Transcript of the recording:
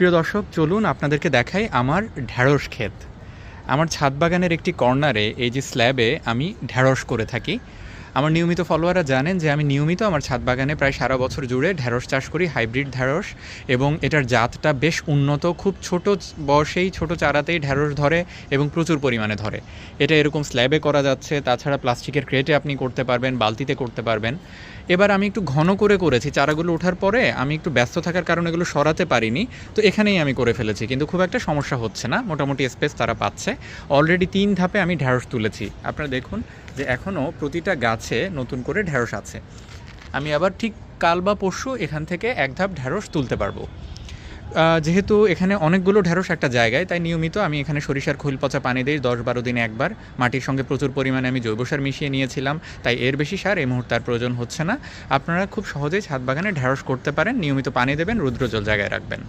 প্রিয় দর্শক, চলুন আপনাদেরকে দেখাই আমার ঢ্যাঁড়স ক্ষেত। আমার ছাদ বাগানের একটি কর্নারে এই যে স্ল্যাবে আমি ঢ্যাঁড়স করে থাকি। আমার নিয়মিত ফলোয়াররা জানেন যে আমি নিয়মিত আমার ছাদ বাগানে প্রায় সারা বছর জুড়ে ঢ্যাঁড়স চাষ করি হাইব্রিড ঢ্যাঁড়স এবং এটার জাতটা বেশ উন্নত। খুব ছোট বয়সেই ছোট চারাতেই ঢ্যাঁড়স ধরে এবং প্রচুর পরিমাণে ধরে। এটা এরকম স্ল্যাবে করা যাচ্ছে, তাছাড়া প্লাস্টিকের ক্রেটে আপনি করতে পারবেন, বালতিতে করতে পারবেন। এবার আমি একটু ঘন করে করেছি, চারাগুলো ওঠার পরে আমি একটু ব্যস্ত থাকার কারণে এগুলো সরাতে পারিনি। তো এখানেই আমি করে ফেলেছি, কিন্তু খুব একটা সমস্যা হচ্ছে না, মোটামুটি স্পেস তারা পাচ্ছে। অলরেডি তিন ধাপে আমি ঢ্যাঁড়স তুলেছি। আপনারা দেখুন যে এখনও প্রতিটা গাছে নতুন করে ঢ্যাঁড়স আছে। আমি আবার ঠিক কাল বা পরশু এখান থেকে এক ধাপ ঢ্যাঁড়স তুলতে পারব। যেহেতু এখানে অনেকগুলো ঢ্যাঁড়স একটা জায়গায়, তাই নিয়মিত আমি এখানে সরিষার খৈল, পচা পানি দিই দশ বারো দিনে একবার। মাটির সঙ্গে প্রচুর পরিমাণে আমি জৈব সার মিশিয়ে নিয়েছিলাম, তাই এর বেশি সার এই মুহূর্তে আর প্রয়োজন হচ্ছে না। আপনারা খুব সহজেই ছাদ বাগানে ঢ্যাঁড়স করতে পারেন, নিয়মিত পানি দেবেন, রুদ্রজল জায়গায় রাখবেন।